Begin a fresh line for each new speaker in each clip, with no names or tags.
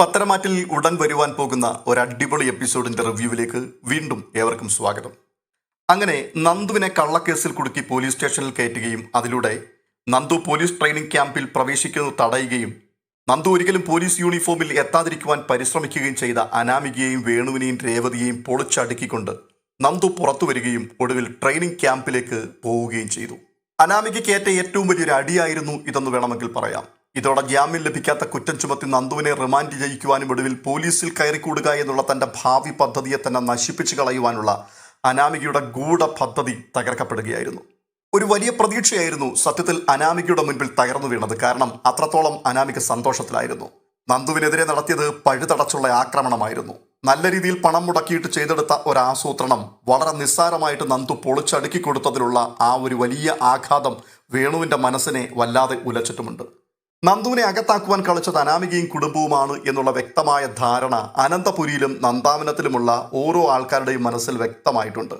പത്തരമാറ്റിൽ ഉടൻ വരുവാൻ പോകുന്ന ഒരു അടിപൊളി എപ്പിസോഡിന്റെ റിവ്യൂവിലേക്ക് വീണ്ടും ഏവർക്കും സ്വാഗതം. അങ്ങനെ നന്ദുവിനെ കള്ളക്കേസിൽ കുടുക്കി പോലീസ് സ്റ്റേഷനിൽ കയറ്റുകയും അതിലൂടെ നന്ദു പോലീസ് ട്രെയിനിങ് ക്യാമ്പിൽ പ്രവേശിക്കുന്നത് തടയുകയും നന്ദു ഒരിക്കലും പോലീസ് യൂണിഫോമിൽ എത്താതിരിക്കുവാൻ പരിശ്രമിക്കുകയും ചെയ്ത അനാമികയെയും വേണുവിനെയും രേവതിയെയും പൊളിച്ചടുക്കിക്കൊണ്ട് നന്ദു പുറത്തു വരികയും ഒടുവിൽ ട്രെയിനിങ് ക്യാമ്പിലേക്ക് പോവുകയും ചെയ്തു. അനാമികയ്ക്ക് ഏറ്റ ഏറ്റവും വലിയൊരു അടിയായിരുന്നു ഇതെന്ന് വേണമെങ്കിൽ പറയാം. ഇതോടെ ജാമ്യം ലഭിക്കാത്ത കുറ്റം ചുമത്തി നന്ദുവിനെ റിമാൻഡ് ചെയ്യിക്കുവാനും ഒടുവിൽ പോലീസിൽ കയറിക്കൂടുക എന്നുള്ള തന്റെ ഭാവി പദ്ധതിയെ തന്നെ നശിപ്പിച്ചു കളയുവാനുള്ള അനാമികയുടെ ഗൂഢ പദ്ധതി തകർക്കപ്പെടുകയായിരുന്നു. ഒരു വലിയ പ്രതീക്ഷയായിരുന്നു സത്യത്തിൽ അനാമികയുടെ മുൻപിൽ തകർന്നു വീണത്. കാരണം അത്രത്തോളം അനാമിക സന്തോഷത്തിലായിരുന്നു. നന്ദുവിനെതിരെ നടത്തിയത് പഴുതടച്ചുള്ള ആക്രമണമായിരുന്നു. നല്ല രീതിയിൽ പണം മുടക്കിയിട്ട് ചെയ്തെടുത്ത ഒരു ആസൂത്രണം വളരെ നിസ്സാരമായിട്ട് നന്ദു പൊളിച്ചടുക്കി കൊടുത്തതിലുള്ള ആ ഒരു വലിയ ആഘാതം വേണുവിന്റെ മനസ്സിനെ വല്ലാതെ ഉലച്ചിട്ടുമുണ്ട്. നന്ദുവിനെ അകത്താക്കുവാൻ കളിച്ചത് അനാമികയും കുടുംബവുമാണ് എന്നുള്ള വ്യക്തമായ ധാരണ അനന്തപുരിയിലും നന്ദാവനത്തിലുമുള്ള ഓരോ ആൾക്കാരുടെയും മനസ്സിൽ വ്യക്തമായിട്ടുണ്ട്.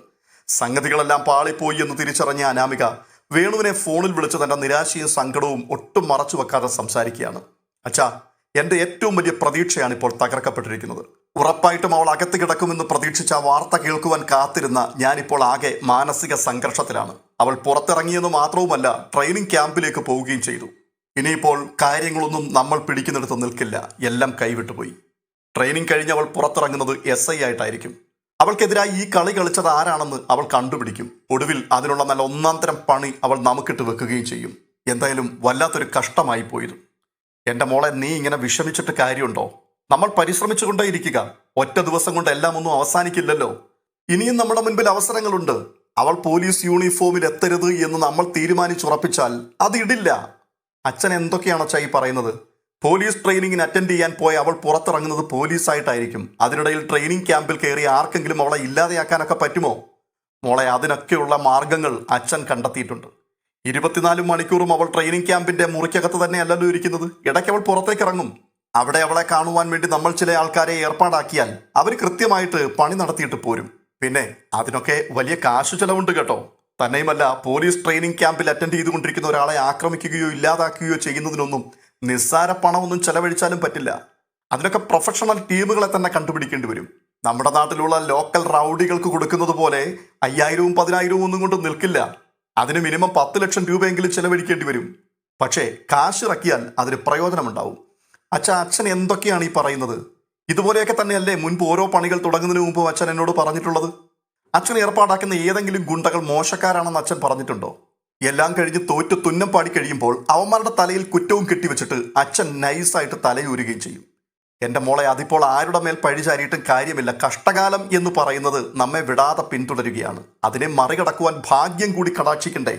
സംഗതികളെല്ലാം പാളിപ്പോയി എന്ന് തിരിച്ചറിഞ്ഞ അനാമിക വേണുവിനെ ഫോണിൽ വിളിച്ച് തന്റെ നിരാശയും സങ്കടവും ഒട്ടും മറച്ചു വെക്കാതെ സംസാരിക്കുകയാണ്. അച്ഛാ എന്റെ ഏറ്റവും വലിയ പ്രതീക്ഷയാണ് ഇപ്പോൾ തകർക്കപ്പെട്ടിരിക്കുന്നത്. ഉറപ്പായിട്ടും അവൾ അകത്ത് കിടക്കുമെന്ന് പ്രതീക്ഷിച്ച വാർത്ത കേൾക്കുവാൻ കാത്തിരുന്ന ഞാനിപ്പോൾ ആകെ മാനസിക സംഘർഷത്തിലാണ്. അവൾ പുറത്തിറങ്ങിയെന്ന് മാത്രവുമല്ല ട്രെയിനിങ് ക്യാമ്പിലേക്ക് പോവുകയും ചെയ്തു. ഇനിയിപ്പോൾ കാര്യങ്ങളൊന്നും നമ്മൾ പിടിക്കുന്നിടത്ത് നിൽക്കില്ല. എല്ലാം കൈവിട്ടുപോയി ട്രെയിനിങ് കഴിഞ്ഞ് അവൾ പുറത്തിറങ്ങുന്നത് എസ് ഐ ആയിട്ടായിരിക്കും. അവൾക്കെതിരായി ഈ കളി കളിച്ചത് ആരാണെന്ന് അവൾ കണ്ടുപിടിക്കും. ഒടുവിൽ അതിനുള്ള നല്ല ഒന്നാം തരം പണി അവൾ നമുക്കിട്ട് വെക്കുകയും ചെയ്യും. എന്തായാലും വല്ലാത്തൊരു കഷ്ടമായി പോയിരുന്നു എന്റെ മോളെ നീ ഇങ്ങനെ വിഷമിച്ചിട്ട് കാര്യമുണ്ടോ? നമ്മൾ പരിശ്രമിച്ചുകൊണ്ടേ ഇരിക്കുക. ഒറ്റ ദിവസം കൊണ്ട് എല്ലാം ഒന്നും അവസാനിക്കില്ലല്ലോ. ഇനിയും നമ്മുടെ മുൻപിൽ അവസരങ്ങളുണ്ട്. അവൾ പോലീസ് യൂണിഫോമിൽ എത്തരുത് എന്ന് നമ്മൾ തീരുമാനിച്ചുറപ്പിച്ചാൽ അത് ഇടില്ല അച്ഛൻ എന്തൊക്കെയാണ് അച്ഛാ ഈ പറയുന്നത്? പോലീസ് ട്രെയിനിങ്ങിന് അറ്റൻഡ് ചെയ്യാൻ പോയ അവൾ പുറത്തിറങ്ങുന്നത് പോലീസായിട്ടായിരിക്കും. അതിനിടയിൽ ട്രെയിനിങ് ക്യാമ്പിൽ കയറി ആർക്കെങ്കിലും അവളെ ഇല്ലാതെയാക്കാനൊക്കെ പറ്റുമോ? മോളെ അതിനൊക്കെയുള്ള മാർഗങ്ങൾ അച്ഛൻ കണ്ടെത്തിയിട്ടുണ്ട്. ഇരുപത്തിനാല് മണിക്കൂറും അവൾ ട്രെയിനിങ് ക്യാമ്പിന്റെ മുറിക്കകത്ത് തന്നെ അല്ലല്ലോ ഇരിക്കുന്നത്. ഇടയ്ക്ക് അവൾ പുറത്തേക്ക് ഇറങ്ങും. അവിടെ അവളെ കാണുവാൻ വേണ്ടി നമ്മൾ ചില ആൾക്കാരെ ഏർപ്പാടാക്കിയാൽ അവർ കൃത്യമായിട്ട് പണി നടത്തിയിട്ട് പോരും. പിന്നെ അതിനൊക്കെ വലിയ കാശു ചെലവുണ്ട് കേട്ടോ. തന്നെയുമല്ല പോലീസ് ട്രെയിനിങ് ക്യാമ്പിൽ അറ്റൻഡ് ചെയ്തുകൊണ്ടിരിക്കുന്ന ഒരാളെ ആക്രമിക്കുകയോ ഇല്ലാതാക്കുകയോ ചെയ്യുന്നതിനൊന്നും നിസ്സാര പണമൊന്നും ചെലവഴിച്ചാലും പറ്റില്ല. അതിനൊക്കെ പ്രൊഫഷണൽ ടീമുകളെ തന്നെ കണ്ടുപിടിക്കേണ്ടി വരും. നമ്മുടെ നാട്ടിലുള്ള ലോക്കൽ റൗഡികൾക്ക് കൊടുക്കുന്നത് പോലെ അയ്യായിരവും പതിനായിരവും ഒന്നും കൊണ്ട് നിൽക്കില്ല. അതിന് മിനിമം പത്ത് ലക്ഷം രൂപയെങ്കിലും ചെലവഴിക്കേണ്ടി വരും. പക്ഷേ കാശ് ഇറക്കിയാൽ അതിന് പ്രയോജനമുണ്ടാവും. അച്ഛ അച്ഛൻ എന്തൊക്കെയാണ് ഈ പറയുന്നത്? ഇതുപോലെയൊക്കെ തന്നെയല്ലേ മുൻപ് ഓരോ പണികൾ തുടങ്ങുന്നതിന് മുമ്പ് അച്ഛൻ എന്നോട് പറഞ്ഞിട്ടുള്ളത്? അച്ഛൻ ഏർപ്പാടാക്കുന്ന ഏതെങ്കിലും ഗുണ്ടകൾ മോശക്കാരാണെന്ന് അച്ഛൻ പറഞ്ഞിട്ടുണ്ടോ? എല്ലാം കഴിഞ്ഞ് തോറ്റ് തുന്നം പാടി കഴിയുമ്പോൾ അവന്മാരുടെ തലയിൽ കുറ്റവും കെട്ടിവെച്ചിട്ട് അച്ഛൻ നൈസായിട്ട് തലയൂരുകയും ചെയ്യും. എന്റെ മോളെ അതിപ്പോൾ ആരുടെ മേൽ പഴിചാരിയിട്ടും കാര്യമില്ല. കഷ്ടകാലം എന്ന് പറയുന്നത് നമ്മെ വിടാതെ പിന്തുടരുകയാണ്. അതിനെ മറികടക്കുവാൻ ഭാഗ്യം കൂടി കടാക്ഷിക്കണ്ടേ?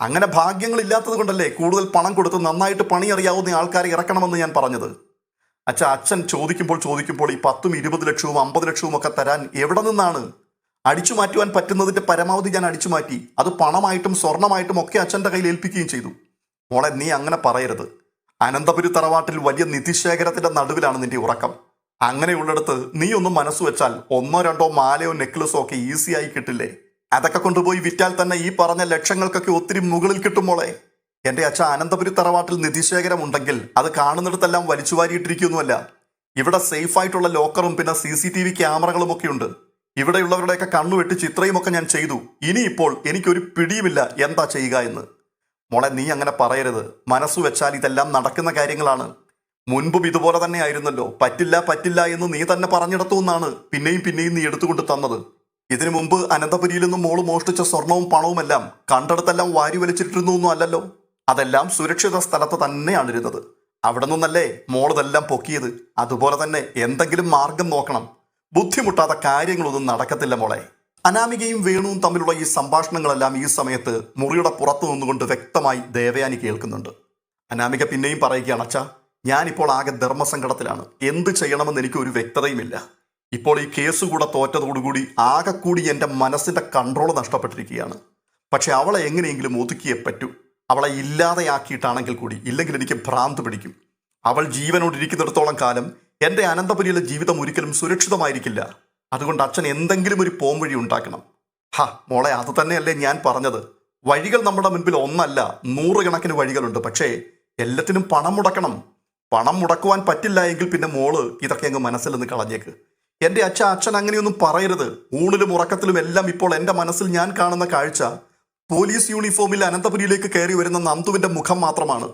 അങ്ങനെ ഭാഗ്യങ്ങൾ ഇല്ലാത്തത് കൊണ്ടല്ലേ കൂടുതൽ പണം കൊടുത്ത് നന്നായിട്ട് പണി അറിയാവുന്ന ആൾക്കാരെ ഇറക്കണമെന്ന് ഞാൻ പറഞ്ഞത്? അച്ഛ അച്ഛൻ ചോദിക്കുമ്പോൾ ചോദിക്കുമ്പോൾ ഈ പത്തും ഇരുപത് ലക്ഷവും അമ്പത് ലക്ഷവും ഒക്കെ തരാൻ എവിടെ നിന്നാണ്? അടിച്ചു മാറ്റുവാൻ പറ്റുന്നതിന്റെ പരമാവധി ഞാൻ അടിച്ചു മാറ്റി. അത് പണമായിട്ടും സ്വർണമായിട്ടും ഒക്കെ അച്ഛന്റെ കയ്യിൽ ഏൽപ്പിക്കുകയും ചെയ്തു. മോളെ നീ അങ്ങനെ പറയരുത്. അനന്തപുരി തറവാട്ടിൽ വലിയ നിധിശേഖരത്തിന്റെ നടുവിലാണ് നിന്റെ ഉറക്കം. അങ്ങനെയുള്ളിടത്ത് നീ ഒന്നും മനസ്സ് വെച്ചാൽ ഒന്നോ രണ്ടോ മാലയോ നെക്ലസോ ഒക്കെ ഈസിയായി കിട്ടില്ലേ? അതൊക്കെ കൊണ്ടുപോയി വിറ്റാൽ തന്നെ ഈ പറഞ്ഞ ലക്ഷങ്ങൾക്കൊക്കെ ഒത്തിരി മുകളിൽ കിട്ടും മോളെ. എന്റെ അച്ഛ അനന്തപുരി തറവാട്ടിൽ നിധിശേഖരം ഉണ്ടെങ്കിൽ അത് കാണുന്നിടത്തെല്ലാം വലിച്ചു വാരിയിട്ടിരിക്കുകയൊന്നുമല്ല ഇവിടെ സേഫായിട്ടുള്ള ലോക്കറും പിന്നെ സി സി ടി വി ക്യാമറകളും ഒക്കെ ഉണ്ട്. ഇവിടെയുള്ളവരുടെയൊക്കെ കണ്ണുവെട്ടിച്ച് ഇത്രയുമൊക്കെ ഞാൻ ചെയ്തു. ഇനിയിപ്പോൾ എനിക്കൊരു പിടിയുമില്ല. എന്താ ചെയ്യുക എന്ന്. മോളെ നീ അങ്ങനെ പറയരുത്. മനസ്സ് വെച്ചാൽ ഇതെല്ലാം നടക്കുന്ന കാര്യങ്ങളാണ്. മുൻപും ഇതുപോലെ തന്നെ ആയിരുന്നല്ലോ. പറ്റില്ല പറ്റില്ല എന്ന് നീ തന്നെ പറഞ്ഞിടത്തു എന്നാണ് പിന്നെയും പിന്നെയും നീ എടുത്തുകൊണ്ട് തന്നത്. ഇതിനു മുമ്പ് അനന്തപുരിയിൽ നിന്നും മോൾ മോഷ്ടിച്ച സ്വർണവും പണവുമെല്ലാം കണ്ടെടുത്തെല്ലാം വാരി വലിച്ചിട്ടിരുന്നൊന്നും അല്ലല്ലോ. അതെല്ലാം സുരക്ഷിത സ്ഥലത്ത് തന്നെയാണിരുന്നത്. അവിടെ നിന്നല്ലേ മോളിതെല്ലാം പൊക്കിയത്. അതുപോലെ തന്നെ എന്തെങ്കിലും മാർഗം നോക്കണം. ബുദ്ധിമുട്ടാത്ത കാര്യങ്ങളൊന്നും നടക്കത്തില്ല മോളെ. അനാമികയും വേണുവും തമ്മിലുള്ള ഈ സംഭാഷണങ്ങളെല്ലാം ഈ സമയത്ത് മുറിയുടെ പുറത്തു നിന്നുകൊണ്ട് വ്യക്തമായി ദേവയാനി കേൾക്കുന്നുണ്ട്. അനാമിക പിന്നെയും പറയുകയാണ് അച്ഛാ ഞാനിപ്പോൾ ആകെ ധർമ്മസങ്കടത്തിലാണ്. എന്ത് ചെയ്യണമെന്ന് എനിക്ക് ഒരു വ്യക്തതയുമില്ല. ഇപ്പോൾ ഈ കേസ് കൂടെ തോറ്റതോടുകൂടി ആകെ കൂടി എന്റെ മനസ്സിന്റെ കൺട്രോൾ നഷ്ടപ്പെട്ടിരിക്കുകയാണ്. പക്ഷെ അവളെ എങ്ങനെയെങ്കിലും ഒതുക്കിയേ പറ്റൂ. അവളെ ഇല്ലാതെയാക്കിയിട്ടാണെങ്കിൽ കൂടി ഇല്ലെങ്കിൽ എനിക്ക് ഭ്രാന്ത് പിടിക്കും. അവൾ ജീവനോടിരിക്കുന്നിടത്തോളം കാലം എന്റെ അനന്തപുരിയിലെ ജീവിതം ഒരിക്കലും സുരക്ഷിതമായിരിക്കില്ല. അതുകൊണ്ട് അച്ഛൻ എന്തെങ്കിലും ഒരു പോംവഴി ഉണ്ടാക്കണം. ഹ മോളെ അത് തന്നെയല്ലേ ഞാൻ പറഞ്ഞത്. വഴികൾ നമ്മുടെ മുൻപിൽ ഒന്നല്ല നൂറുകണക്കിന് വഴികളുണ്ട്. പക്ഷേ എല്ലാത്തിനും പണം മുടക്കണം. പണം മുടക്കുവാൻ പറ്റില്ല എങ്കിൽ പിന്നെ മോൾ ഇതൊക്കെ അങ്ങ് മനസ്സിൽ നിന്ന് കളഞ്ഞേക്ക്. എന്റെ അച്ഛൻ അച്ഛൻ അങ്ങനെയൊന്നും പറയരുത്. ഊണിലും ഉറക്കത്തിലും എല്ലാം ഇപ്പോൾ എന്റെ മനസ്സിൽ ഞാൻ കാണുന്ന കാഴ്ച. പോലീസ് യൂണിഫോമിൽ അനന്തപുരിയിലേക്ക് കയറി വരുന്ന നന്ദുവിന്റെ മുഖം മാത്രമാണ്.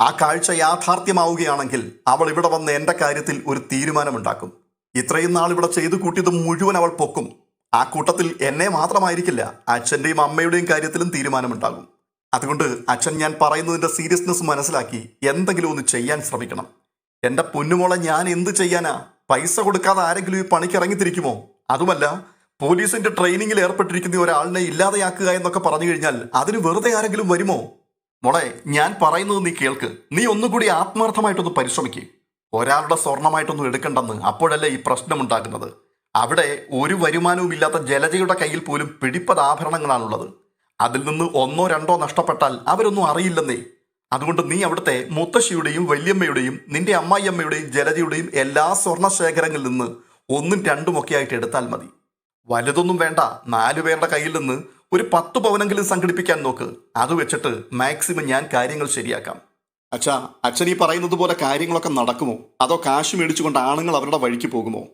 ആ കാഴ്ച യാഥാർത്ഥ്യമാവുകയാണെങ്കിൽ അവൾ ഇവിടെ വന്ന് എന്റെ കാര്യത്തിൽ ഒരു തീരുമാനമുണ്ടാക്കും. ഇത്രയും നാൾ ഇവിടെ ചെയ്തു കൂട്ടിയത് മുഴുവൻ അവൾ പൊക്കും. ആ കൂട്ടത്തിൽ എന്നെ മാത്രമായിരിക്കില്ല അച്ഛന്റെയും അമ്മയുടെയും കാര്യത്തിലും തീരുമാനമുണ്ടാകും. അതുകൊണ്ട് അച്ഛൻ ഞാൻ പറയുന്നതിന്റെ സീരിയസ്നെസ് മനസ്സിലാക്കി എന്തെങ്കിലും ഒന്ന് ചെയ്യാൻ ശ്രമിക്കണം. എന്റെ പൊന്നുമോളെ ഞാൻ എന്ത് ചെയ്യാനാ? പൈസ കൊടുക്കാതെ ആരെങ്കിലും ഈ പണിക്ക് ഇറങ്ങിത്തിരിക്കുമോ? അതുമല്ല പോലീസിന്റെ ട്രെയിനിങ്ങിൽ ഏർപ്പെട്ടിരിക്കുന്ന ഒരാളിനെ ഇല്ലാതെയാക്കുക എന്നൊക്കെ പറഞ്ഞു കഴിഞ്ഞാൽ അതിന് വെറുതെ ആരെങ്കിലും വരുമോ? മോളെ ഞാൻ പറയുന്നത് നീ കേൾക്ക്. നീ ഒന്നുകൂടി ആത്മാർത്ഥമായിട്ടൊന്ന് പരിശ്രമിക്ക്. ഒരാളുടെ സ്വർണമായിട്ടൊന്നും എടുക്കണ്ടെന്ന് അപ്പോഴല്ലേ ഈ പ്രശ്നമുണ്ടാക്കുന്നത് അവിടെ ഒരു വരുമാനവും ഇല്ലാത്ത ജലജയുടെ കയ്യിൽ പോലും പിടിപ്പത് ആഭരണങ്ങളാണുള്ളത് അതിൽ നിന്ന് ഒന്നോ രണ്ടോ നഷ്ടപ്പെട്ടാൽ അവരൊന്നും അറിയില്ലെന്നേ. അതുകൊണ്ട് നീ അവിടുത്തെ മുത്തശ്ശിയുടെയും വല്യമ്മയുടെയും നിന്റെ അമ്മായിയമ്മയുടെയും ജലജയുടെയും എല്ലാ സ്വർണ ശേഖരങ്ങളിൽ നിന്ന് ഒന്നും രണ്ടുമൊക്കെ ആയിട്ട് എടുത്താൽ മതി. വലുതൊന്നും വേണ്ട നാലു പേരുടെ കയ്യിൽ നിന്ന് ഒരു പത്ത് പവനെങ്കിലും സംഘടിപ്പിക്കാൻ നോക്ക്. അത് വെച്ചിട്ട് മാക്സിമം ഞാൻ കാര്യങ്ങൾ ശരിയാക്കാം. അച്ഛാ അച്ഛൻ ഈ പറയുന്നത് പോലെ കാര്യങ്ങളൊക്കെ നടക്കുമോ? അതോ കാശ് മേടിച്ചുകൊണ്ട് ആണുങ്ങൾ അവരുടെ വഴിക്ക് പോകുമോ?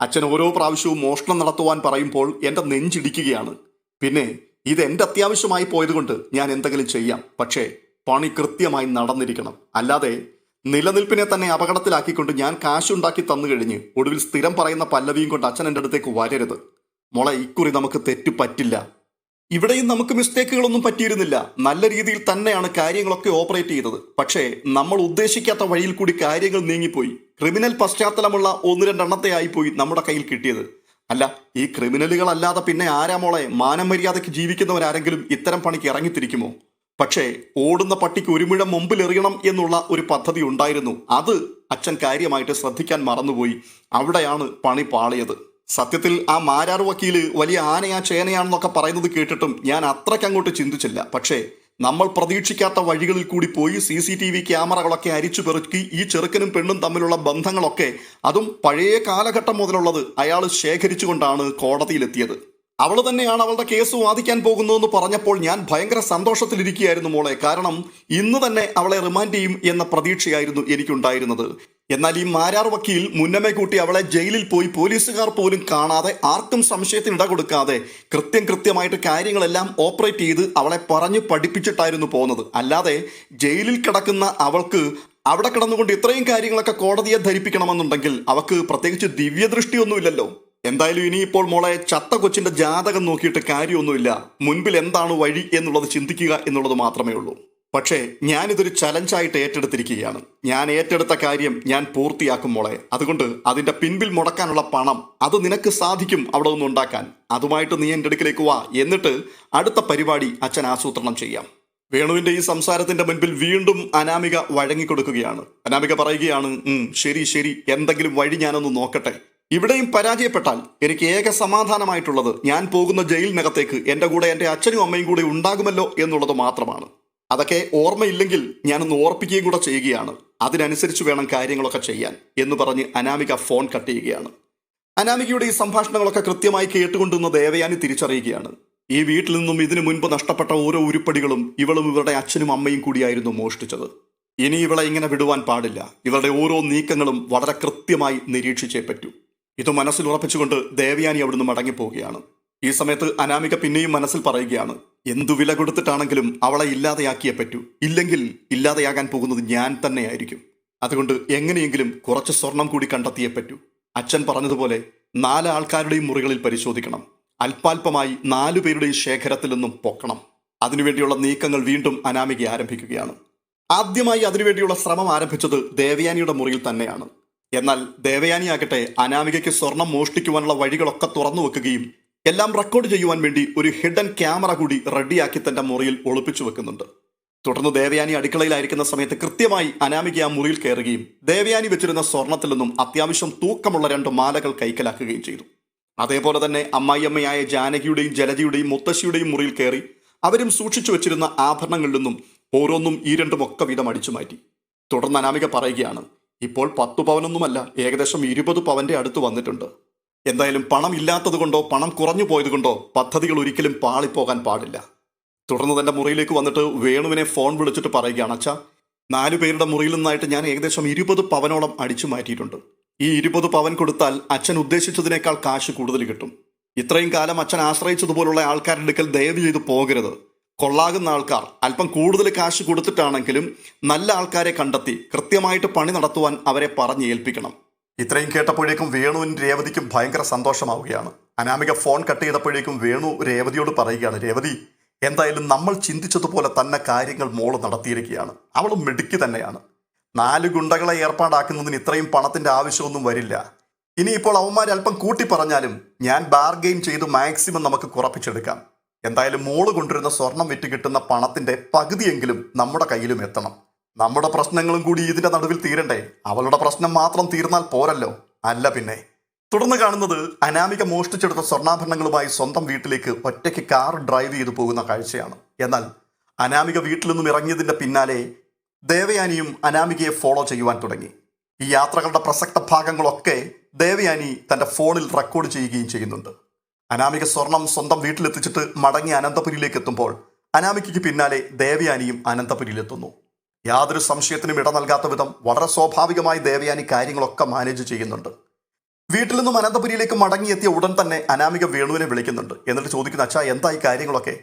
അച്ഛൻ ഓരോ പ്രാവശ്യവും മോഷണം നടത്തുവാൻ പറയുമ്പോൾ എന്റെ നെഞ്ചിടിക്കുകയാണ്. പിന്നെ ഇത് എന്റെ അത്യാവശ്യമായി പോയതുകൊണ്ട് ഞാൻ എന്തെങ്കിലും ചെയ്യാം. പക്ഷേ പണി കൃത്യമായി നടന്നിരിക്കണം. അല്ലാതെ നിലനിൽപ്പിനെ തന്നെ അപകടത്തിലാക്കിക്കൊണ്ട് ഞാൻ കാശുണ്ടാക്കി തന്നു കഴിഞ്ഞ് ഒടുവിൽ സ്ഥിരം പറയുന്ന പല്ലവിയും കൊണ്ട് അച്ഛൻ എന്റെ അടുത്തേക്ക് വരരുത്. മോളെ ഇക്കുറി നമുക്ക് തെറ്റു പറ്റില്ല. ഇവിടെയും നമുക്ക് മിസ്റ്റേക്കുകളൊന്നും പറ്റിയിരുന്നില്ല. നല്ല രീതിയിൽ തന്നെയാണ് കാര്യങ്ങളൊക്കെ ഓപ്പറേറ്റ് ചെയ്തത്. പക്ഷേ നമ്മൾ ഉദ്ദേശിക്കാത്ത വഴിയിൽ കൂടി കാര്യങ്ങൾ നീങ്ങിപ്പോയി. ക്രിമിനൽ പശ്ചാത്തലമുള്ള ഒന്ന് രണ്ടെണ്ണത്തെ ആയിപ്പോയി നമ്മുടെ കയ്യിൽ കിട്ടിയത്. അല്ല ഈ ക്രിമിനലുകളല്ലാതെ പിന്നെ ആരാമോളെ മാനം മര്യാദയ്ക്ക് ജീവിക്കുന്നവരാരെങ്കിലും ഇത്തരം പണിക്ക് ഇറങ്ങിത്തിരിക്കുമോ? പക്ഷേ ഓടുന്ന പട്ടിക്ക് ഒരു മുമ്പിലെറിയണം എന്നുള്ള ഒരു പദ്ധതി ഉണ്ടായിരുന്നു. അത് അച്ഛൻ കാര്യമായിട്ട് ശ്രദ്ധിക്കാൻ മറന്നുപോയി. അവിടെയാണ് പണി പാളിയത്. സത്യത്തിൽ ആ മാരാർ വക്കീൽ വലിയ ആനയാ ചേനയാണെന്നൊക്കെ പറയുന്നത് കേട്ടിട്ടും ഞാൻ അത്രയ്ക്ക് അങ്ങോട്ട് ചിന്തിച്ചില്ല. പക്ഷേ നമ്മൾ പ്രതീക്ഷിക്കാത്ത വഴികളിൽ കൂടി പോയി സി സി ടി വി ക്യാമറകളൊക്കെ അരിച്ചു പെറുക്കി ഈ ചെറുക്കനും പെണ്ണും തമ്മിലുള്ള ബന്ധങ്ങളൊക്കെ അതും പഴയ കാലഘട്ടം മുതലുള്ളത് അയാൾ ശേഖരിച്ചുകൊണ്ടാണ് കോടതിയിലെത്തിയത്. അവൾ തന്നെയാണ് അവളുടെ കേസ് വാദിക്കാൻ പോകുന്നതെന്ന് പറഞ്ഞപ്പോൾ ഞാൻ ഭയങ്കര സന്തോഷത്തിലിരിക്കുകയായിരുന്നു മോളെ. കാരണം ഇന്ന് തന്നെ അവളെ റിമാൻഡ് ചെയ്യും എന്ന പ്രതീക്ഷയായിരുന്നു എനിക്കുണ്ടായിരുന്നത്. എന്നാൽ ഈ മാരാർ വക്കീൽ മുന്നമേ കൂട്ടി അവളെ ജയിലിൽ പോയി പോലീസുകാർ പോലും കാണാതെ ആർക്കും സംശയത്തിന് ഇട കൊടുക്കാതെ കൃത്യം കൃത്യമായിട്ട് കാര്യങ്ങളെല്ലാം ഓപ്പറേറ്റ് ചെയ്ത് അവളെ പറഞ്ഞു പഠിപ്പിച്ചിട്ടായിരുന്നു പോകുന്നത് അല്ലാതെ ജയിലിൽ കിടക്കുന്ന അവൾക്ക് അവിടെ കിടന്നുകൊണ്ട് ഇത്രയും കാര്യങ്ങളൊക്കെ കോടതിയെ ധരിപ്പിക്കണമെന്നുണ്ടെങ്കിൽ അവക്ക് പ്രത്യേകിച്ച് ദിവ്യദൃഷ്ടിയൊന്നുമില്ലല്ലോ. എന്തായാലും ഇനിയിപ്പോൾ മോളെ ചത്ത കൊച്ചിന്റെ ജാതകം നോക്കിയിട്ട് കാര്യമൊന്നുമില്ല. മുൻപിൽ എന്താണ് വഴി എന്നുള്ളത് ചിന്തിക്കുക എന്നുള്ളത് മാത്രമേ ഉള്ളൂ. പക്ഷേ ഞാനിതൊരു ചലഞ്ചായിട്ട് ഏറ്റെടുത്തിരിക്കുകയാണ്. ഞാൻ ഏറ്റെടുത്ത കാര്യം ഞാൻ പൂർത്തിയാക്കും മോളെ. അതുകൊണ്ട് അതിന്റെ പിൻപിൽ മുടക്കാനുള്ള പണം അത് നിനക്ക് സാധിക്കും അവിടെ ഒന്ന് ഉണ്ടാക്കാൻ. അതുമായിട്ട് നീ എന്റെ അടുക്കിലേക്ക് വാ. എന്നിട്ട് അടുത്ത പരിപാടി അച്ഛൻ ആസൂത്രണം ചെയ്യാം. വേണുവിന്റെ ഈ സംസാരത്തിന്റെ മുൻപിൽ വീണ്ടും അനാമിക വഴങ്ങിക്കൊടുക്കുകയാണ്. അനാമിക പറയുകയാണ് ശരി ശരി. എന്തെങ്കിലും വഴി ഞാനൊന്ന് നോക്കട്ടെ. ഇവിടെയും പരാജയപ്പെട്ടാൽ എനിക്ക് ഏക സമാധാനമായിട്ടുള്ളത് ഞാൻ പോകുന്ന ജയിലിനകത്തേക്ക് എന്റെ കൂടെ എന്റെ അച്ഛനും അമ്മയും കൂടെ ഉണ്ടാകുമല്ലോ എന്നുള്ളത് മാത്രമാണ്. അതൊക്കെ ഓർമ്മയില്ലെങ്കിൽ ഞാനൊന്ന് ഓർപ്പിക്കുകയും കൂടെ ചെയ്യുകയാണ്. അതിനനുസരിച്ച് വേണം കാര്യങ്ങളൊക്കെ ചെയ്യാൻ എന്ന് പറഞ്ഞ് അനാമിക ഫോൺ കട്ട് ചെയ്യുകയാണ്. അനാമികയുടെ ഈ സംഭാഷണങ്ങളൊക്കെ കൃത്യമായി കേട്ടുകൊണ്ടുവന്ന ദേവയാനി തിരിച്ചറിയുകയാണ്. ഈ വീട്ടിൽ നിന്നും ഇതിനു മുൻപ് നഷ്ടപ്പെട്ട ഓരോ ഉരുപ്പടികളും ഇവളും ഇവരുടെ അച്ഛനും അമ്മയും കൂടിയായിരുന്നു മോഷ്ടിച്ചത്. ഇനി ഇവളെ ഇങ്ങനെ വിടുവാൻ പാടില്ല. ഇവളുടെ ഓരോ നീക്കങ്ങളും വളരെ കൃത്യമായി നിരീക്ഷിച്ചേ പറ്റൂ. ഇത് മനസ്സിൽ ഉറപ്പിച്ചുകൊണ്ട് ദേവയാനി അവിടുന്ന് മടങ്ങിപ്പോവുകയാണ്. ഈ സമയത്ത് അനാമിക പിന്നെയും മനസ്സിൽ പറയുകയാണ്. എന്തു വില കൊടുത്തിട്ടാണെങ്കിലും അവളെ ഇല്ലാതെയാക്കിയേ പറ്റൂ. ഇല്ലെങ്കിൽ ഇല്ലാതെയാകാൻ പോകുന്നത് ഞാൻ തന്നെയായിരിക്കും. അതുകൊണ്ട് എങ്ങനെയെങ്കിലും കുറച്ച് സ്വർണം കൂടി കണ്ടെത്തിയേ പറ്റൂ. അച്ഛൻ പറഞ്ഞതുപോലെ നാല് ആൾക്കാരുടെയും മുറികളിൽ പരിശോധിക്കണം. അല്പാൽപമായി നാലു പേരുടെയും ശേഖരത്തിൽ നിന്നും പൊക്കണം. അതിനുവേണ്ടിയുള്ള നീക്കങ്ങൾ വീണ്ടും അനാമിക ആരംഭിക്കുകയാണ്. ആദ്യമായി അതിനുവേണ്ടിയുള്ള ശ്രമം ആരംഭിച്ചത് ദേവയാനിയുടെ മുറിയിൽ തന്നെയാണ്. എന്നാൽ ദേവയാനിയാകട്ടെ അനാമികയ്ക്ക് സ്വർണം മോഷ്ടിക്കുവാനുള്ള വഴികളൊക്കെ തുറന്നു വെക്കുകയും എല്ലാം റെക്കോർഡ് ചെയ്യുവാൻ വേണ്ടി ഒരു ഹിഡൻ ക്യാമറ കൂടി റെഡിയാക്കി തന്റെ മുറിയിൽ ഒളിപ്പിച്ചു വെക്കുന്നുണ്ട്. തുടർന്ന് ദേവയാനി അടുക്കളയിലായിരിക്കുന്ന സമയത്ത് കൃത്യമായി അനാമിക ആ മുറിയിൽ കയറുകയും ദേവയാനി വെച്ചിരുന്ന സ്വർണത്തിൽ നിന്നും അത്യാവശ്യം തൂക്കമുള്ള രണ്ട് മാലകൾ കൈക്കലാക്കുകയും ചെയ്തു. അതേപോലെ തന്നെ അമ്മായിയമ്മയായ ജാനകിയുടെയും ജലജിയുടെയും മുത്തശ്ശിയുടെയും മുറിയിൽ കയറി അവരും സൂക്ഷിച്ചു വെച്ചിരുന്ന ആഭരണങ്ങളിൽ നിന്നും ഓരോന്നും ഈ രണ്ടും ഒക്കെ വീതം അടിച്ചു മാറ്റി. തുടർന്ന് അനാമിക പറയുകയാണ് ഇപ്പോൾ പത്തു പവനൊന്നുമല്ല ഏകദേശം ഇരുപത് പവന്റെ അടുത്ത് വന്നിട്ടുണ്ട്. എന്തായാലും പണം ഇല്ലാത്തതുകൊണ്ടോ പണം കുറഞ്ഞു പോയത് കൊണ്ടോ പദ്ധതികൾ ഒരിക്കലും പാളിപ്പോകാൻ പാടില്ല. തുടർന്ന് തന്റെ മുറിയിലേക്ക് വന്നിട്ട് വേണുവിനെ ഫോൺ വിളിച്ചിട്ട് പറയുകയാണ് അച്ഛാ നാലു പേരുടെ മുറിയിൽ നിന്നായിട്ട് ഞാൻ ഏകദേശം ഇരുപത് പവനോളം അടിച്ചു മാറ്റിയിട്ടുണ്ട്. ഈ ഇരുപത് പവൻ കൊടുത്താൽ അച്ഛൻ ഉദ്ദേശിച്ചതിനേക്കാൾ കാശ് കൂടുതൽ കിട്ടും. ഇത്രയും കാലം അച്ഛൻ ആശ്രയിച്ചതുപോലുള്ള ആൾക്കാരുടെ അടുക്കൽ ദയവ് ചെയ്ത് പോകരുത്. കൊള്ളാകുന്ന ആൾക്കാർ അല്പം കൂടുതൽ കാശ് കൊടുത്തിട്ടാണെങ്കിലും നല്ല ആൾക്കാരെ കണ്ടെത്തി കൃത്യമായിട്ട് പണി നടത്തുവാൻ അവരെ പറഞ്ഞ് ഏൽപ്പിക്കണം ഇത്രയും കേട്ടപ്പോഴേക്കും വേണുവിനും രേവതിക്കും ഭയങ്കര സന്തോഷമാവുകയാണ്. അനാമിക ഫോൺ കട്ട് ചെയ്തപ്പോഴേക്കും വേണു രേവതിയോട് പറയുകയാണ് രേവതി എന്തായാലും നമ്മൾ ചിന്തിച്ചതുപോലെ തന്നെ കാര്യങ്ങൾ മോൾ നടത്തിയിരിക്കുകയാണ്. അവൾ മിടുക്കി തന്നെയാണ്. നാല് ഗുണ്ടകളെ ഏർപ്പാടാക്കുന്നതിന് ഇത്രയും പണത്തിന്റെ ആവശ്യമൊന്നും വരില്ല. ഇനിയിപ്പോൾ അവന്മാർ അല്പം കൂട്ടി പറഞ്ഞാലും ഞാൻ ബാർഗെയിൻ ചെയ്ത് മാക്സിമം നമുക്ക് കുറപ്പിച്ചെടുക്കാം. എന്തായാലും മോൾ കൊണ്ടുവരുന്ന സ്വർണം വിറ്റ് കിട്ടുന്ന പണത്തിന്റെ പകുതിയെങ്കിലും നമ്മുടെ കയ്യിലും എത്തണം. നമ്മുടെ പ്രശ്നങ്ങളും കൂടി ഇതിന്റെ നടുവിൽ തീരണ്ടേ? അവളുടെ പ്രശ്നം മാത്രം തീർന്നാൽ പോരല്ലോ. അല്ല പിന്നെ. തുടർന്ന് കാണുന്നത് അനാമിക മോഷ്ടിച്ചെടുത്ത സ്വർണാഭരണങ്ങളുമായി സ്വന്തം വീട്ടിലേക്ക് ഒറ്റയ്ക്ക് കാർ ഡ്രൈവ് ചെയ്തു പോകുന്ന കാഴ്ചയാണ്. എന്നാൽ അനാമിക വീട്ടിൽ നിന്നും ഇറങ്ങിയതിന്റെ പിന്നാലെ ദേവയാനിയും അനാമികയെ ഫോളോ ചെയ്യുവാൻ തുടങ്ങി. ഈ യാത്രകളുടെ പ്രസക്ത ഭാഗങ്ങളൊക്കെ ദേവയാനി തന്റെ ഫോണിൽ റെക്കോർഡ് ചെയ്യുകയും ചെയ്യുന്നുണ്ട്. അനാമിക സ്വർണം സ്വന്തം വീട്ടിലെത്തിച്ചിട്ട് മടങ്ങി അനന്തപുരിയിലേക്ക് എത്തുമ്പോൾ അനാമികയ്ക്ക് പിന്നാലെ ദേവയാനിയും അനന്തപുരിയിലെത്തുന്നു. യാതൊരു സംശയത്തിനും ഇട നൽകാത്ത വിധം വളരെ സ്വാഭാവികമായി ദേവയാനി കാര്യങ്ങളൊക്കെ മാനേജ് ചെയ്യുന്നുണ്ട്. വീട്ടിൽ നിന്നും അനന്തപുരിയിലേക്ക് മടങ്ങിയെത്തിയ ഉടൻ തന്നെ അനാമിക വേണുവിനെ വിളിക്കുന്നുണ്ട്. എന്നിട്ട് ചോദിക്കുന്ന അച്ഛാ എന്തായി കാര്യങ്ങളൊക്കെ?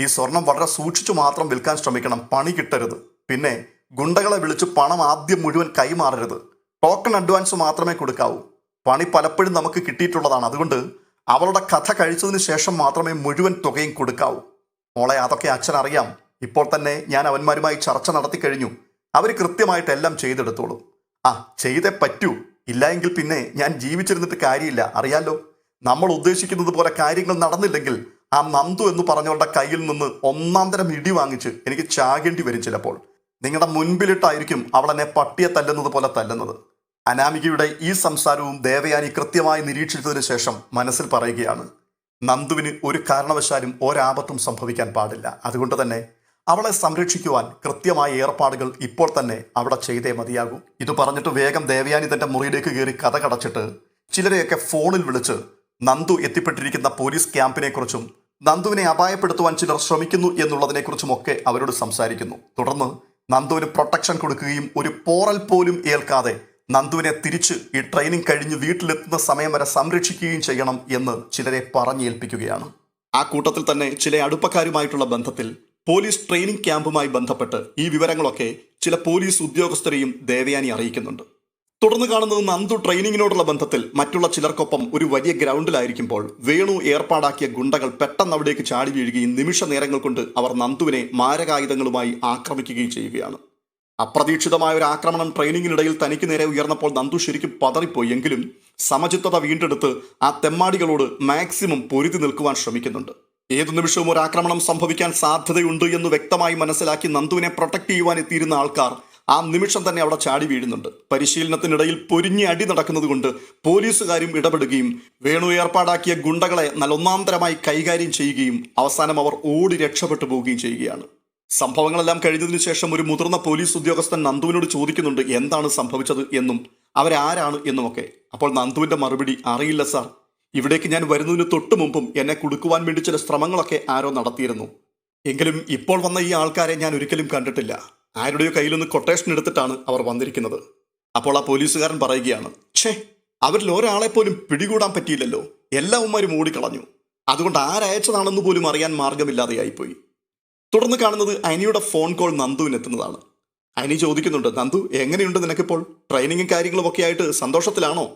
ഈ സ്വർണം വളരെ സൂക്ഷിച്ചു മാത്രം വിൽക്കാൻ ശ്രമിക്കണം പണി കിട്ടരുത്. പിന്നെ ഗുണ്ടകളെ വിളിച്ച് പണം ആദ്യം മുഴുവൻ കൈമാറരുത്. ടോക്കൺ അഡ്വാൻസ് മാത്രമേ കൊടുക്കാവൂ. പണി പലപ്പോഴും നമുക്ക് കിട്ടിയിട്ടുള്ളതാണ്. അതുകൊണ്ട് അവളുടെ കഥ കഴിച്ചതിന് ശേഷം മാത്രമേ മുഴുവൻ തുകയും കൊടുക്കാവൂ. മോളെ അതൊക്കെ അച്ഛൻ അറിയാം ഇപ്പോൾ തന്നെ ഞാൻ അവന്മാരുമായി ചർച്ച നടത്തി കഴിഞ്ഞു. അവർ കൃത്യമായിട്ട് എല്ലാം ചെയ്തെടുത്തോളും. ആ ചെയ്തേ പറ്റൂ. ഇല്ല എങ്കിൽ പിന്നെ ഞാൻ ജീവിച്ചിരുന്നിട്ട് കാര്യമില്ല. അറിയാലോ? നമ്മൾ ഉദ്ദേശിക്കുന്നത് പോലെ കാര്യങ്ങൾ നടന്നില്ലെങ്കിൽ ആ നന്ദു എന്ന് പറഞ്ഞവരുടെ കയ്യിൽ നിന്ന് ഒന്നാം തരം ഇടി വാങ്ങിച്ച് എനിക്ക് ചാകേണ്ടി വരും ചിലപ്പോൾ. നിങ്ങളുടെ മുൻപിലിട്ടായിരിക്കും അവൾ എന്നെ പട്ടിയെ തല്ലുന്നത് പോലെ തല്ലുന്നത്. അനാമികയുടെ ഈ സംസാരവും ദേവയാനി കൃത്യമായി നിരീക്ഷിച്ചതിന് ശേഷം മനസ്സിൽ പറയുകയാണ് നന്ദുവിന് ഒരു കാരണവശാലും ഒരാപത്തും സംഭവിക്കാൻ പാടില്ല. അതുകൊണ്ട് തന്നെ അവളെ സംരക്ഷിക്കുവാൻ കൃത്യമായ ഏർപ്പാടുകൾ ഇപ്പോൾ തന്നെ അവിടെ ചെയ്തേ മതിയാകൂ. ഇത് പറഞ്ഞിട്ട് വേഗം ദേവയാനി തന്റെ മുറിയിലേക്ക് കയറി കഥ കടച്ചിട്ട് ചിലരെയൊക്കെ ഫോണിൽ വിളിച്ച് നന്ദു എത്തിപ്പെട്ടിരിക്കുന്ന പോലീസ് ക്യാമ്പിനെ കുറിച്ചും നന്ദുവിനെ അപായപ്പെടുത്തുവാൻ ചിലർ ശ്രമിക്കുന്നു എന്നുള്ളതിനെക്കുറിച്ചുമൊക്കെ അവരോട് സംസാരിക്കുന്നു. തുടർന്ന് നന്ദുവിന് പ്രൊട്ടക്ഷൻ കൊടുക്കുകയും ഒരു പോറൽ പോലും ഏൽക്കാതെ നന്ദുവിനെ തിരിച്ച് ഈ ട്രെയിനിങ് കഴിഞ്ഞ് വീട്ടിലെത്തുന്ന സമയം വരെ സംരക്ഷിക്കുകയും ചെയ്യണം എന്ന് ചിലരെ പറഞ്ഞേൽപ്പിക്കുകയാണ്. ആ കൂട്ടത്തിൽ തന്നെ ചില അടുപ്പക്കാരുമായിട്ടുള്ള ബന്ധത്തിൽ പോലീസ് ട്രെയിനിങ് ക്യാമ്പുമായി ബന്ധപ്പെട്ട് ഈ വിവരങ്ങളൊക്കെ ചില പോലീസ് ഉദ്യോഗസ്ഥരെയും ദേവയാനി അറിയിക്കുന്നുണ്ട്. തുടർന്ന് കാണുന്നത് നന്ദു ട്രെയിനിങ്ങിനോടുള്ള ബന്ധത്തിൽ മറ്റുള്ള ചിലർക്കൊപ്പം ഒരു വലിയ ഗ്രൗണ്ടിലായിരിക്കുമ്പോൾ വേണു ഏർപ്പാടാക്കിയ ഗുണ്ടകൾ പെട്ടെന്ന് അവിടേക്ക് ചാടി വീഴുകയും നിമിഷ നേരങ്ങൾ കൊണ്ട് അവർ നന്ദുവിനെ മാരകായുധങ്ങളുമായി ആക്രമിക്കുകയും ചെയ്യുകയാണ്. അപ്രതീക്ഷിതമായ ഒരു ആക്രമണം ട്രെയിനിങ്ങിനിടയിൽ തനിക്ക് നേരെ ഉയർന്നപ്പോൾ നന്ദു ശരിക്കും പതറിപ്പോയി എങ്കിലും സമചിത്തത വീണ്ടെടുത്ത് ആ തെമ്മാടികളോട് മാക്സിമം പൊരുതി നിൽക്കുവാൻ ശ്രമിക്കുന്നുണ്ട്. ഏതു നിമിഷവും ഒരു ആക്രമണം സംഭവിക്കാൻ സാധ്യതയുണ്ട് എന്ന് വ്യക്തമായി മനസ്സിലാക്കി നന്ദുവിനെ പ്രൊട്ടക്ട് ചെയ്യുവാൻ എത്തിയിരുന്ന ആൾക്കാർ ആ നിമിഷം തന്നെ അവിടെ ചാടി വീഴുന്നുണ്ട്. പരിശീലനത്തിനിടയിൽ പൊരിഞ്ഞ് അടി നടക്കുന്നത് കൊണ്ട് പോലീസുകാരും ഇടപെടുകയും വേണു ഏർപ്പാടാക്കിയ ഗുണ്ടകളെ നല്ലൊന്നാന്തരമായി കൈകാര്യം ചെയ്യുകയും അവസാനം അവർ ഓടി രക്ഷപ്പെട്ടു പോവുകയും ചെയ്യുകയാണ്. സംഭവങ്ങളെല്ലാം കഴിഞ്ഞതിനു ശേഷം ഒരു മുതിർന്ന പോലീസ് ഉദ്യോഗസ്ഥൻ നന്ദുവിനോട് ചോദിക്കുന്നുണ്ട് എന്താണ് സംഭവിച്ചത്? എന്നും അവരാരാണ്? എന്നുമൊക്കെ. അപ്പോൾ നന്ദുവിന്റെ മറുപടി അറിയില്ല സാർ. ഇവിടേക്ക് ഞാൻ വരുന്നതിന് തൊട്ടു മുമ്പും എന്നെ കുടുക്കുവാൻ വേണ്ടി ചില ശ്രമങ്ങളൊക്കെ ആരോ നടത്തിയിരുന്നു. എങ്കിലും ഇപ്പോൾ വന്ന ഈ ആൾക്കാരെ ഞാൻ ഒരിക്കലും കണ്ടിട്ടില്ല. ആരുടെയോ കയ്യിൽ നിന്ന് കൊട്ടേഷൻ എടുത്തിട്ടാണ് അവർ വന്നിരിക്കുന്നത്. അപ്പോൾ ആ പോലീസുകാരൻ പറയുകയാണ് ഛേ അവരിൽ ഒരാളെ പോലും പിടികൂടാൻ പറ്റിയില്ലല്ലോ. എല്ലാവന്മാരും ഓടിക്കളഞ്ഞു. അതുകൊണ്ട് ആരയച്ചതാണെന്ന് പോലും അറിയാൻ മാർഗമില്ലാതെയായിപ്പോയി തുടർന്ന് കാണുന്നത് അനിയുടെ ഫോൺ കോൾ നന്ദുവിന് എത്തുന്നതാണ്. അനി ചോദിക്കുന്നുണ്ട് നന്ദു എങ്ങനെയുണ്ട് നിനക്കിപ്പോൾ? ട്രെയിനിങ്ങും കാര്യങ്ങളും ഒക്കെ ആയിട്ട് സന്തോഷത്തിലാണോ?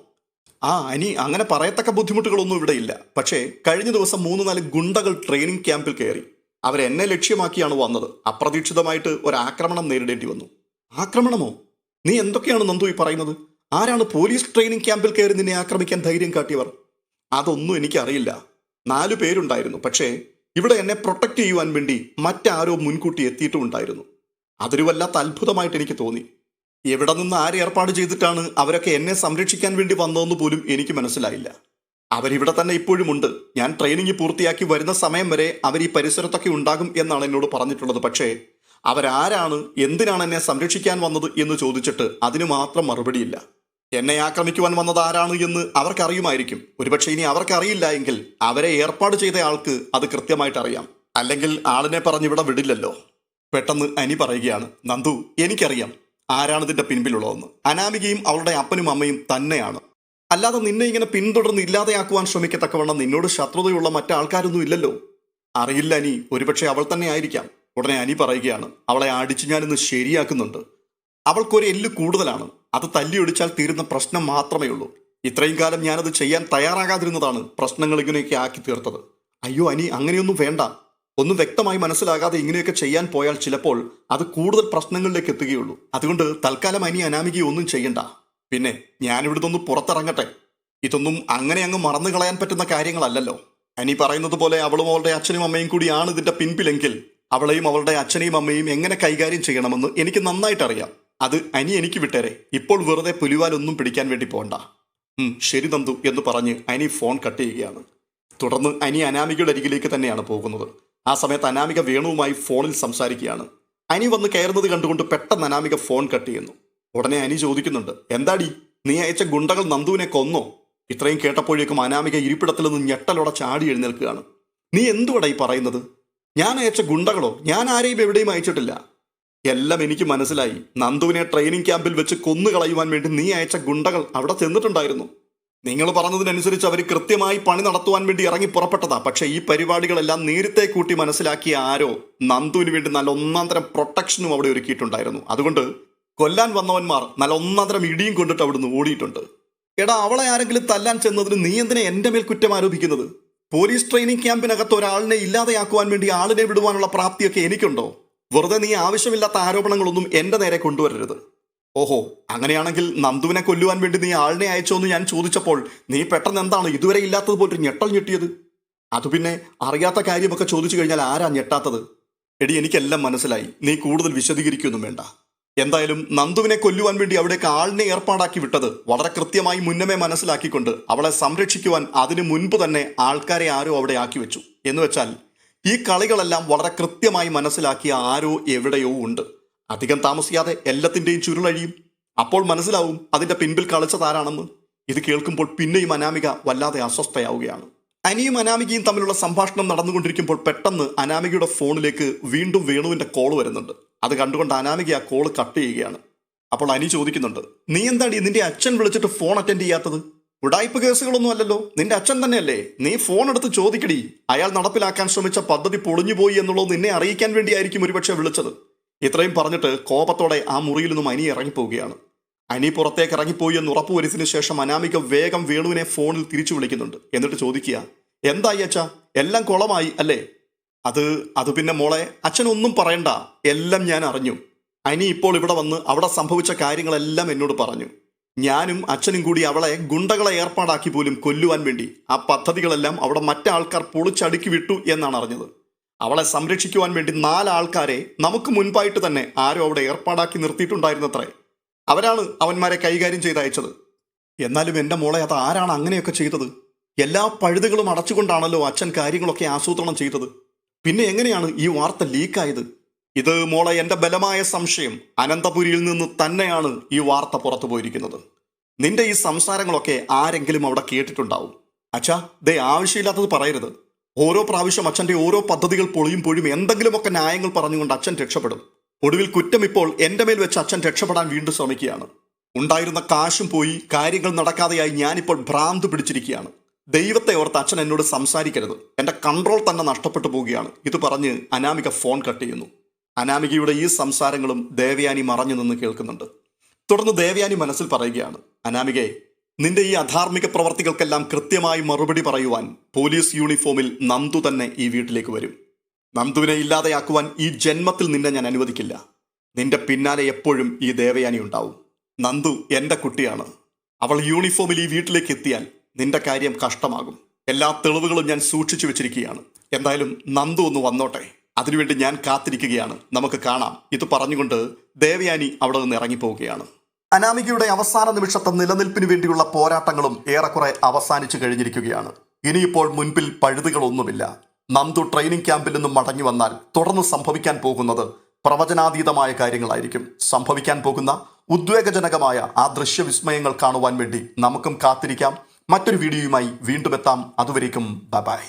ആ ഇനി അങ്ങനെ പറയത്തക്ക ബുദ്ധിമുട്ടുകളൊന്നും ഇവിടെ ഇല്ല. പക്ഷേ കഴിഞ്ഞ ദിവസം മൂന്ന് നാല് ഗുണ്ടകൾ ട്രെയിനിങ് ക്യാമ്പിൽ കയറി. അവരെന്നെ ലക്ഷ്യമാക്കിയാണ് വന്നത്. അപ്രതീക്ഷിതമായിട്ട് ഒരു ആക്രമണം നേരിടേണ്ടി വന്നു. ആക്രമണമോ? നീ എന്തൊക്കെയാണ് നന്ദു ഈ പറയുന്നത്? ആരാണ് പോലീസ് ട്രെയിനിങ് ക്യാമ്പിൽ കയറി നിന്നെ ആക്രമിക്കാൻ ധൈര്യം കാട്ടിയവർ? അതൊന്നും എനിക്കറിയില്ല. നാലു പേരുണ്ടായിരുന്നു. പക്ഷേ ഇവിടെ എന്നെ പ്രൊട്ടക്ട് ചെയ്യുവാൻ വേണ്ടി മറ്റാരോ മുൻകൂട്ടി എത്തിയിട്ടുമുണ്ടായിരുന്നു. അതൊരു വല്ലാത്ത അത്ഭുതമായിട്ട് എനിക്ക് തോന്നി. എവിടെ നിന്ന് ആര് ഏർപ്പാട് ചെയ്തിട്ടാണ് അവരൊക്കെ എന്നെ സംരക്ഷിക്കാൻ വേണ്ടി വന്നതെന്ന് പോലും എനിക്ക് മനസ്സിലായില്ല. അവരിവിടെ തന്നെ ഇപ്പോഴും ഉണ്ട്. ഞാൻ ട്രെയിനിങ് പൂർത്തിയാക്കി വരുന്ന സമയം വരെ അവർ ഈ പരിസരത്തൊക്കെ ഉണ്ടാകും എന്നാണ് എന്നോട് പറഞ്ഞിട്ടുള്ളത്. പക്ഷേ അവരാരാണ്? എന്തിനാണ് എന്നെ സംരക്ഷിക്കാൻ വന്നത് എന്ന് ചോദിച്ചിട്ട് അതിന് മാത്രം മറുപടിയില്ല. എന്നെ ആക്രമിക്കുവാൻ വന്നത് ആരാണ് എന്ന് അവർക്കറിയുമായിരിക്കും. ഒരുപക്ഷെ ഇനി അവർക്കറിയില്ല എങ്കിൽ അവരെ ഏർപ്പാട് ചെയ്ത ആൾക്ക് അത് കൃത്യമായിട്ട് അറിയാം. അല്ലെങ്കിൽ ആളിനെ പറഞ്ഞിവിടെ വിടില്ലല്ലോ. പെട്ടെന്ന് അനി പറയുകയാണ് നന്ദു എനിക്കറിയാം. ആരാണ് ഇതിന്റെ പിൻപിലുള്ളതെന്ന്. അനാമികയും അവളുടെ അപ്പനും അമ്മയും തന്നെയാണ്. അല്ലാതെ നിന്നെ ഇങ്ങനെ പിന്തുടർന്ന് ഇല്ലാതെയാക്കുവാൻ ശ്രമിക്കത്തക്കവണ്ണം നിന്നോട് ശത്രുതയുള്ള മറ്റാൾക്കാരൊന്നും ഇല്ലല്ലോ. അറിയില്ല അനി ഒരുപക്ഷെ അവൾ തന്നെ ആയിരിക്കാം. ഉടനെ അനി പറയുകയാണ് അവളെ അടിച്ചു ഞാനിന്ന് ശരിയാക്കുന്നുണ്ട്. അവൾക്കൊരു എല്ല് കൂടുതലാണ്. അത് തല്ലിയൊടിച്ചാൽ തീരുന്ന പ്രശ്നം മാത്രമേ ഉള്ളൂ. ഇത്രയും കാലം ഞാനത് ചെയ്യാൻ തയ്യാറാകാതിരുന്നതാണ് പ്രശ്നങ്ങൾ ഇങ്ങനെയൊക്കെ ആക്കി തീർത്തത്. അയ്യോ അനി അങ്ങനെയൊന്നും വേണ്ട. ഒന്നും വ്യക്തമായി മനസ്സിലാകാതെ ഇങ്ങനെയൊക്കെ ചെയ്യാൻ പോയാൽ ചിലപ്പോൾ അത് കൂടുതൽ പ്രശ്നങ്ങളിലേക്ക് എത്തുകയുള്ളൂ. അതുകൊണ്ട് തൽക്കാലം അനി അനാമിക ഒന്നും ചെയ്യണ്ട. പിന്നെ ഞാനിവിടുന്ന് പുറത്തിറങ്ങട്ടെ. ഇതൊന്നും അങ്ങനെ അങ്ങ് മറന്നു കളയാൻ പറ്റുന്ന കാര്യങ്ങളല്ലല്ലോ. അനി പറയുന്നത് പോലെ അവളും അവളുടെ അച്ഛനും അമ്മയും കൂടിയാണ് ഇതിന്റെ പിൻപിലെങ്കിൽ അവളെയും അവളുടെ അച്ഛനെയും അമ്മയും എങ്ങനെ കൈകാര്യം ചെയ്യണമെന്ന് എനിക്ക് നന്നായിട്ട് അറിയാം അത് അനി എനിക്ക് വിട്ടേരെ. ഇപ്പോൾ വെറുതെ പുലിവാലൊന്നും പിടിക്കാൻ വേണ്ടി പോണ്ട. ശരി നന്ദു എന്ന് പറഞ്ഞ് അനി ഫോൺ കട്ട് ചെയ്യുകയാണ്. തുടർന്ന് അനി അനാമികയുടെ അരികിലേക്ക് തന്നെയാണ് പോകുന്നത്. ആ സമയത്ത് അനാമിക വേണുവുമായി ഫോണിൽ സംസാരിക്കുകയാണ്. അനി വന്ന് കയറുന്നത് കണ്ടുകൊണ്ട് പെട്ടെന്ന് അനാമിക ഫോൺ കട്ട് ചെയ്യുന്നു. ഉടനെ അനി ചോദിക്കുന്നുണ്ട് എന്താടി? നീ അയച്ച ഗുണ്ടകൾ നന്ദുവിനെ കൊന്നോ? ഇത്രയും കേട്ടപ്പോഴേക്കും അനാമിക ഇരിപ്പിടത്തിൽ നിന്ന് ഞെട്ടലോടെ ചാടി എഴുന്നേൽക്കുകയാണ്. നീ എന്തുവാടാ ഈ പറയുന്നത്? ഞാൻ അയച്ച ഗുണ്ടകളോ? ഞാൻ ആരെയും എവിടെയും അയച്ചിട്ടില്ല. എല്ലാം എനിക്ക് മനസ്സിലായി. നന്ദുവിനെ ട്രെയിനിങ് ക്യാമ്പിൽ വെച്ച് കൊന്നു കൊന്നുകളയുവാൻ വേണ്ടി നീ അയച്ച ഗുണ്ടകൾ അവിടെ ചെന്നിട്ടുണ്ടായിരുന്നു. നിങ്ങൾ പറഞ്ഞതിനനുസരിച്ച് അവർ കൃത്യമായി പണി നടത്തുവാൻ വേണ്ടി ഇറങ്ങി പുറപ്പെട്ടതാ. പക്ഷെ ഈ പരിപാടികളെല്ലാം നേരത്തെ കൂട്ടി മനസ്സിലാക്കിയ ആരോ നന്ദുവിന് വേണ്ടി നല്ല ഒന്നാം തരം പ്രൊട്ടക്ഷനും അവിടെ ഒരുക്കിയിട്ടുണ്ടായിരുന്നു. അതുകൊണ്ട് കൊല്ലാൻ വന്നവന്മാർ നല്ല ഒന്നാം തരം ഇടിയും കൊണ്ടിട്ട് അവിടുന്ന് ഓടിയിട്ടുണ്ട്. എടാ അവളെ ആരെങ്കിലും തല്ലാൻ ചെന്നതിന് നീ എന്തിനെ എന്റെ മേൽ കുറ്റം ആരോപിക്കുന്നത്? പോലീസ് ട്രെയിനിങ് ക്യാമ്പിനകത്ത് ഒരാളിനെ ഇല്ലാതെയാക്കുവാൻ വേണ്ടി ആളിനെ വിടുവാനുള്ള പ്രാപ്തിയൊക്കെ എനിക്കുണ്ടോ? വെറുതെ നീ ആവശ്യമില്ലാത്ത ആരോപണങ്ങളൊന്നും എന്റെ നേരെ കൊണ്ടുവരരുത്. ഓഹോ അങ്ങനെയാണെങ്കിൽ നന്ദുവിനെ കൊല്ലുവാൻ വേണ്ടി നീ ആളിനെ അയച്ചോ എന്ന് ഞാൻ ചോദിച്ചപ്പോൾ നീ പെട്ടെന്ന് എന്താണ് ഇതുവരെ ഇല്ലാത്തതുപോലെ ഒരു ഞെട്ടൽ ഞെട്ടിയത്? അത് പിന്നെ അറിയാത്ത കാര്യമൊക്കെ ചോദിച്ചു കഴിഞ്ഞാൽ ആരാ ഞെട്ടാത്തത്? എടി എനിക്കെല്ലാം മനസ്സിലായി. നീ കൂടുതൽ വിശദീകരിക്കൊന്നും വേണ്ട. എന്തായാലും നന്ദുവിനെ കൊല്ലുവാൻ വേണ്ടി അവിടേക്ക് ആളിനെ ഏർപ്പാടാക്കി വിട്ടത് വളരെ കൃത്യമായി മുന്നമേ മനസ്സിലാക്കിക്കൊണ്ട് അവളെ സംരക്ഷിക്കുവാൻ അതിനു മുൻപ് തന്നെ ആൾക്കാരെ ആരോ അവിടെ ആക്കി വെച്ചു. എന്ന് വെച്ചാൽ ഈ കളികളെല്ലാം വളരെ കൃത്യമായി മനസ്സിലാക്കിയ ആരോ എവിടെയോ ഉണ്ട്. അധികം താമസിയാതെ എല്ലാത്തിന്റെയും ചുരുളഴിയും. അപ്പോൾ മനസ്സിലാവും അതിന്റെ പിൻപിൽ കളിച്ചതാരാണെന്ന് ഇത് കേൾക്കുമ്പോൾ പിന്നെയും അനാമിക വല്ലാതെ അസ്വസ്ഥയാവുകയാണ്. അനിയും അനാമികയും തമ്മിലുള്ള സംഭാഷണം നടന്നുകൊണ്ടിരിക്കുമ്പോൾ പെട്ടെന്ന് അനാമികയുടെ ഫോണിലേക്ക് വീണ്ടും വേണുവിന്റെ കോൾ വരുന്നുണ്ട്. അത് കണ്ടുകൊണ്ട് അനാമിക ആ കോൾ കട്ട് ചെയ്യുകയാണ്. അപ്പോൾ അനി ചോദിക്കുന്നുണ്ട് നീ എന്താടി നിന്റെ അച്ഛൻ വിളിച്ചിട്ട് ഫോൺ അറ്റൻഡ് ചെയ്യാത്തത്? ഉടായ്പ കേസുകളൊന്നും അല്ലല്ലോ. നിന്റെ അച്ഛൻ തന്നെയല്ലേ. നീ ഫോൺ എടുത്ത് ചോദിക്കടി. അയാൾ നടപ്പിലാക്കാൻ ശ്രമിച്ച പദ്ധതി പൊളിഞ്ഞുപോയി എന്നുള്ളത് നിന്നെ അറിയിക്കാൻ വേണ്ടിയായിരിക്കും ഒരുപക്ഷെ വിളിച്ചത്. ഇത്രയും പറഞ്ഞിട്ട് കോപത്തോടെ ആ മുറിയിൽ നിന്നും അനി ഇറങ്ങിപ്പോവുകയാണ്. അനി പുറത്തേക്ക് ഇറങ്ങിപ്പോയി എന്ന് ഉറപ്പുവരുത്തിന് ശേഷം അനാമിക വേഗം വേണുവിനെ ഫോണിൽ തിരിച്ചു വിളിക്കുന്നുണ്ട്. എന്നിട്ട് ചോദിക്കുക എന്തായി അച്ഛാ? എല്ലാം കുളമായി അല്ലേ? അത് അത് പിന്നെ മോളെ അച്ഛനൊന്നും പറയണ്ട. എല്ലാം ഞാൻ അറിഞ്ഞു. അനി ഇപ്പോൾ ഇവിടെ വന്ന് അവിടെ സംഭവിച്ച കാര്യങ്ങളെല്ലാം എന്നോട് പറഞ്ഞു. ഞാനും അച്ഛനും കൂടി അവളെ ഗുണ്ടകളെ ഏർപ്പാടാക്കി പോലും കൊല്ലുവാൻ വേണ്ടി ആ പദ്ധതികളെല്ലാം അവിടെ മറ്റാൾക്കാർ പൊളിച്ചടുക്കി വിട്ടു എന്നാണ് അറിഞ്ഞത്. അവളെ സംരക്ഷിക്കുവാൻ വേണ്ടി നാലാൾക്കാരെ നമുക്ക് മുൻപായിട്ട് തന്നെ ആരോ അവിടെ ഏർപ്പാടാക്കി നിർത്തിയിട്ടുണ്ടായിരുന്നത്രേ. അവരാണ് അവന്മാരെ കൈകാര്യം ചെയ്തയച്ചത്. എന്നാലും എന്റെ മോളെ അത് ആരാണ് അങ്ങനെയൊക്കെ ചെയ്തത്? എല്ലാ പഴുതുകളും അടച്ചുകൊണ്ടാണല്ലോ അച്ഛൻ കാര്യങ്ങളൊക്കെ ആസൂത്രണം ചെയ്തത്. പിന്നെ എങ്ങനെയാണ് ഈ വാർത്ത ലീക്കായത്? ഇത് മോളെ എന്റെ ബലമായ സംശയം അനന്തപുരിയിൽ നിന്ന് തന്നെയാണ് ഈ വാർത്ത പുറത്തു പോയിരിക്കുന്നത്. നിന്റെ ഈ സംസാരങ്ങളൊക്കെ ആരെങ്കിലും അവിടെ കേട്ടിട്ടുണ്ടാവും. അച്ഛാ ദേ ആവശ്യമില്ലാത്തത് പറയരുത്. ഓരോ പ്രാവശ്യം അച്ഛന്റെ ഓരോ പദ്ധതികൾ പൊളിയും പൊളിയുമ്പോഴും എന്തെങ്കിലുമൊക്കെ ന്യായങ്ങൾ പറഞ്ഞുകൊണ്ട് അച്ഛൻ രക്ഷപ്പെടും. ഒടുവിൽ കുറ്റം ഇപ്പോൾ എന്റെ മേൽ വെച്ച് അച്ഛൻ രക്ഷപ്പെടാൻ വീണ്ടും ശ്രമിക്കുകയാണ്. ഉണ്ടായിരുന്ന കാശും പോയി കാര്യങ്ങൾ നടക്കാതെയായി ഞാനിപ്പോൾ ഭ്രാന്ത് പിടിച്ചിരിക്കുകയാണ്. ദൈവത്തെ ഓർത്ത് അച്ഛൻ എന്നോട് സംസാരിക്കരുത്. എന്റെ കൺട്രോൾ തന്നെ നഷ്ടപ്പെട്ടു പോവുകയാണ്. ഇത് പറഞ്ഞ് അനാമിക ഫോൺ കട്ട് ചെയ്യുന്നു. അനാമികയുടെ ഈ സംസാരങ്ങളും ദേവയാനി മറഞ്ഞു നിന്ന് കേൾക്കുന്നുണ്ട്. തുടർന്ന് ദേവയാനി മനസ്സിൽ പറയുകയാണ് അനാമികയെ നിന്റെ ഈ അധാർമിക പ്രവർത്തികൾക്കെല്ലാം കൃത്യമായി മറുപടി പറയുവാൻ പോലീസ് യൂണിഫോമിൽ നന്ദു തന്നെ ഈ വീട്ടിലേക്ക് വരും. നന്ദുവിനെ ഇല്ലാതെയാക്കുവാൻ ഈ ജന്മത്തിൽ നിന്നെ ഞാൻ അനുവദിക്കില്ല. നിന്റെ പിന്നാലെ എപ്പോഴും ഈ ദേവയാനി ഉണ്ടാവും. നന്ദു എന്റെ കുട്ടിയാണ്. അവൾ യൂണിഫോമിൽ ഈ വീട്ടിലേക്ക് എത്തിയാൽ നിന്റെ കാര്യം കഷ്ടമാകും. എല്ലാ തെളിവുകളും ഞാൻ സൂക്ഷിച്ചു വെച്ചിരിക്കുകയാണ്. എന്തായാലും നന്ദു ഒന്ന് വന്നോട്ടെ. അതിനുവേണ്ടി ഞാൻ കാത്തിരിക്കുകയാണ്. നമുക്ക് കാണാം. ഇത് പറഞ്ഞുകൊണ്ട് ദേവയാനി അവിടെ നിന്ന് ഇറങ്ങിപ്പോവുകയാണ്. അനാമികയുടെ അവസാന നിമിഷത്തെ നിലനിൽപ്പിന് വേണ്ടിയുള്ള പോരാട്ടങ്ങളും ഏറെക്കുറെ അവസാനിച്ചു കഴിഞ്ഞിരിക്കുകയാണ്. ഇനിയിപ്പോൾ മുൻപിൽ പഴുതുകളൊന്നുമില്ല. നന്ദു ട്രെയിനിങ് ക്യാമ്പിൽ നിന്നും മടങ്ങി വന്നാൽ തുടർന്ന് സംഭവിക്കാൻ പോകുന്നത് പ്രവചനാതീതമായ കാര്യങ്ങളായിരിക്കും. സംഭവിക്കാൻ പോകുന്ന ഉദ്വേഗജനകമായ ആ ദൃശ്യവിസ്മയങ്ങൾ കാണുവാൻ വേണ്ടി നമുക്കും കാത്തിരിക്കാം. മറ്റൊരു വീഡിയോയുമായി വീണ്ടും എത്താം അതുവരേക്കും ബൈ.